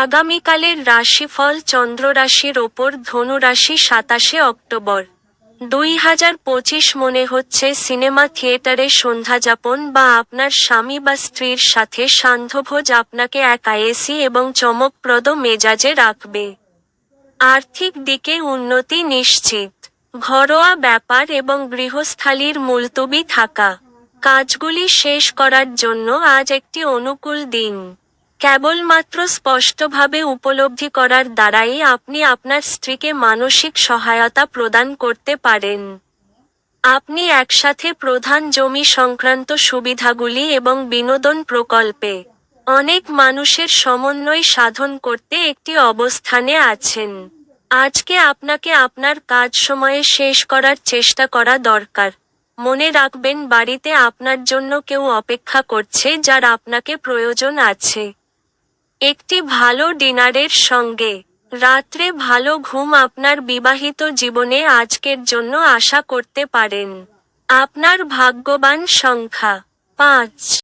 আগামীকালের রাশিফল চন্দ্র রাশির ওপর ধনু রাশি সাতাশে অক্টোবর। দুই হাজার পঁচিশ মনে হচ্ছে সিনেমা থিয়েটারে সন্ধ্যাযাপন বা আপনার স্বামী বা স্ত্রীর সাথে সান্ধ্যভোজ আপনাকে এক আয়েসি এবং চমকপ্রদ মেজাজে রাখবে। আর্থিক দিকে উন্নতি নিশ্চিত। ঘরোয়া ব্যাপার এবং গৃহস্থালির মুলতবি থাকা। কাজগুলি শেষ করার জন্য আজ একটি অনুকূল দিন। কেবলমাত্র স্পষ্টভাবে উপলব্ধি করার দ্বারাই আপনি আপনার স্ত্রীকে মানসিক সহায়তা প্রদান করতে পারেন। আপনি একসাথে প্রধান জমি সংক্রান্ত সুবিধাগুলি এবং বিনোদন প্রকল্পে অনেক মানুষের সমন্বয় সাধন করতে একটি অবস্থানে আছেন। আজকে আপনাকে আপনার কাজ সময়ে শেষ করার চেষ্টা করা দরকার। মনে রাখবেন, বাড়িতে আপনার জন্য কেউ অপেক্ষা করছে যার আপনাকে প্রয়োজন আছে। একটি ভালো ডিনারের সঙ্গে। রাত্রে ভালো ঘুম আপনার বিবাহিত জীবনে আজকের জন্য আশা করতে পারেন। আপনার ভাগ্যবান সংখ্যা, পাঁচ।